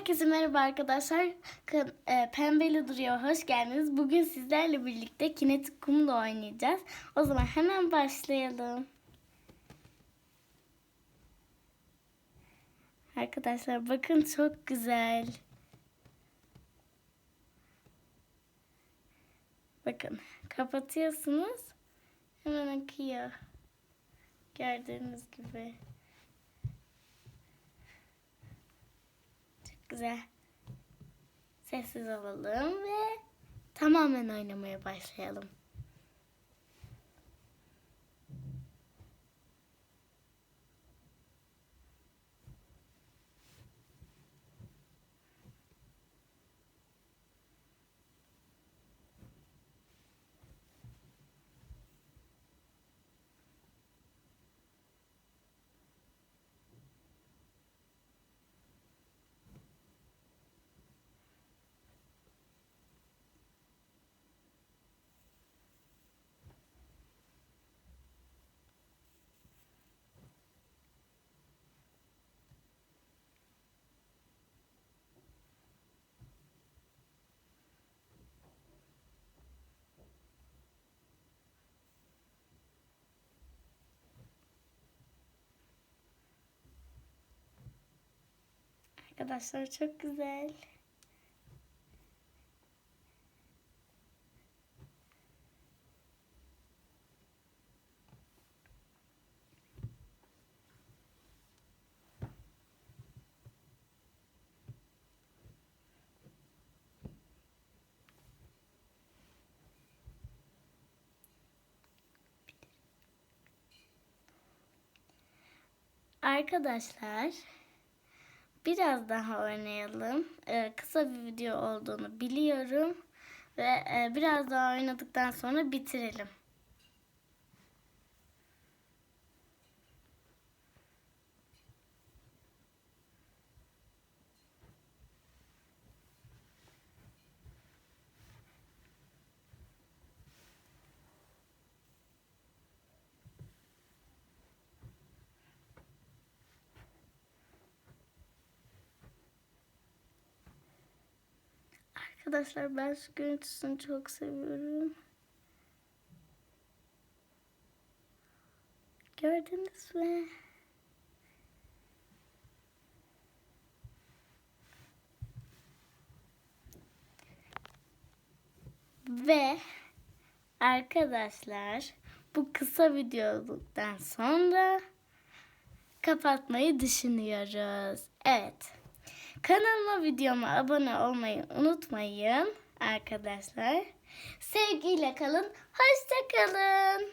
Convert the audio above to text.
Herkese merhaba arkadaşlar. E, Pembeli Duruyor. Hoş geldiniz. Bugün sizlerle birlikte kinetik kumla oynayacağız. O zaman hemen başlayalım. Arkadaşlar bakın çok güzel. Bakın kapatıyorsunuz. Hemen akıyor. Gördüğünüz gibi. Güzel. Sessiz olalım ve tamamen oynamaya başlayalım. Arkadaşlar çok güzel. Arkadaşlar biraz daha oynayalım. Ee, kısa bir video olduğunu biliyorum ve e, biraz daha oynadıktan sonra bitirelim. Arkadaşlar ben şu görüntüsünü çok seviyorum. Gördünüz mü? Ve arkadaşlar bu kısa videoluktan sonra kapatmayı düşünüyoruz. Evet. Kanalıma videoma abone olmayı unutmayın arkadaşlar. Sevgiyle kalın. Hoşça kalın.